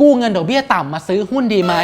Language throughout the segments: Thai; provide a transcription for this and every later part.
กู้เงินดอกเบี้ยต่ำมาซื้อหุ้นดีไหม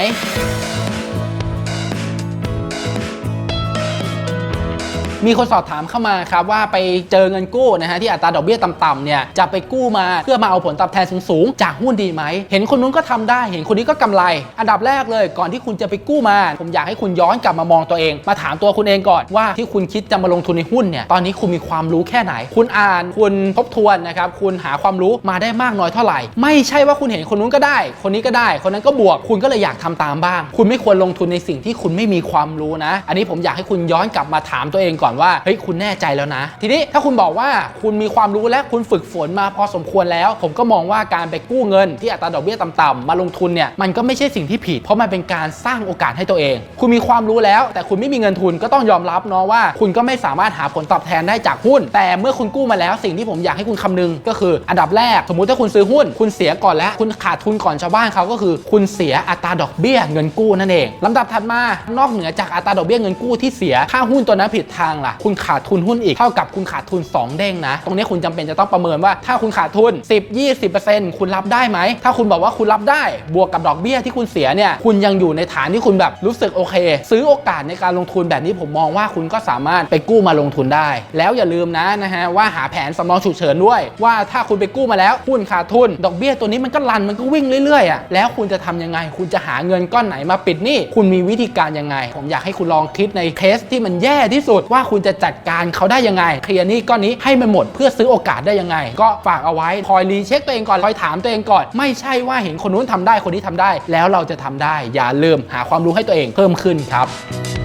มีคนสอบถามเข้ามาครับว่าไปเจอเงินกู้นะฮะที่อัตราดอกเบี้ยต่ำๆเนี่ยจะไปกู้มาเพื่อมาเอาผลตอบแทนสูงๆจากหุ้นดีไหม เห็นคนนู้นก็ทำได้ เห็นคนนี้ก็กำไร อันดับแรกเลย ก่อนที่คุณจะไปกู้มา ผมอยากให้คุณย้อนกลับมามองตัวเอง มาถามตัวคุณเองก่อนว่าที่คุณคิดจะมาลงทุนในหุ้นเนี่ยตอนนี้คุณมีความรู้แค่ไหน คุณอ่านคุณทบทวนนะครับคุณหาความรู้มาได้มากน้อยเท่าไหร่ ไม่ใช่ว่าคุณเห็นคนนู้นก็ได้ คนนี้ก็ได้ คนนั้นก็บวก คุณก็เลยอยากทำตามบ้าง คุณไม่ควรลงทุนในสิ่งที่คุณไม่มีความรู้นะ อันนี้ผมอยากให้คุณย้อนกลับมาถามตัวเองก่อนว่าเฮ้ยคุณแน่ใจแล้วนะ ทีนี้ถ้าคุณบอกว่าคุณมีความรู้และคุณฝึกฝนมาพอสมควรแล้ว ผมก็มองว่าการไปกู้เงินที่อัตราดอกเบี้ยต่ำๆมาลงทุนเนี่ยมันก็ไม่ใช่สิ่งที่ผิด เพราะมันเป็นการสร้างโอกาสให้ตัวเอง คุณมีความรู้แล้ว แต่คุณไม่มีเงินทุนก็ต้องยอมรับเนาะว่า คุณก็ไม่สามารถหาผลตอบแทนได้จากหุ้น แต่เมื่อคุณกู้มาแล้วสิ่งที่ผมอยากให้คุณคำนึงก็คือ อันดับแรก สมมุติถ้าคุณซื้อหุ้น คุณเสียก่อนแล้ว คุณขาดทุนก่อนชาวบ้านเขาก็คือ คุณเสียอัตราดอกเบี้ยเงินกู้นั่นเองลำดับถัดมานอกเหนือจากอัตราดอกเบี้ยเงินกู้ที่เสียค่าหุ้นตัวนั้นผิดทางล่ะ คุณขาดทุนหุ้นอีกเท่ากับคุณขาดทุน 2 เด้งนะ ตรงนี้คุณจำเป็นจะต้องประเมินว่าถ้าคุณขาดทุน 10 20%คุณรับได้ไหม ถ้าคุณบอกว่าคุณรับได้ บวกกับดอกเบี้ยที่คุณเสียเนี่ย คุณยังอยู่ในฐานที่คุณแบบรู้สึกโอเค ซื้อโอกาสในการลงทุนแบบนี้ผมมองว่าคุณก็สามารถไปกู้มาลงทุนได้ แล้วอย่าลืมนะนะฮะว่าหาแผนสำรองฉุกเฉินด้วย ว่าถ้าคุณไปกู้มาแล้วหุ้นขาดทุน ดอกเบี้ยตัวนี้มันก็รันมันก็วิ่งเรื่อยๆอะแล้วคุณจะทำยังไง คุณจะหาเงินก้อนไหนมาปิดหนี้คุณมีวิธีการยังไง ผมอยากให้คุณลองคิดในเคสที่มันแย่ที่สุดว่าคุณจะจัดการเขาได้ยังไง เคลียร์หนี้ก้อนนี้ให้มันหมดเพื่อซื้อโอกาสได้ยังไง ก็ฝากเอาไว้คอยรีเช็คตัวเองก่อนคอยถามตัวเองก่อน ไม่ใช่ว่าเห็นคนนู้นทำได้คนนี้ทำได้ แล้วเราจะทำได้ อย่าลืมหาความรู้ให้ตัวเองเพิ่มขึ้นครับ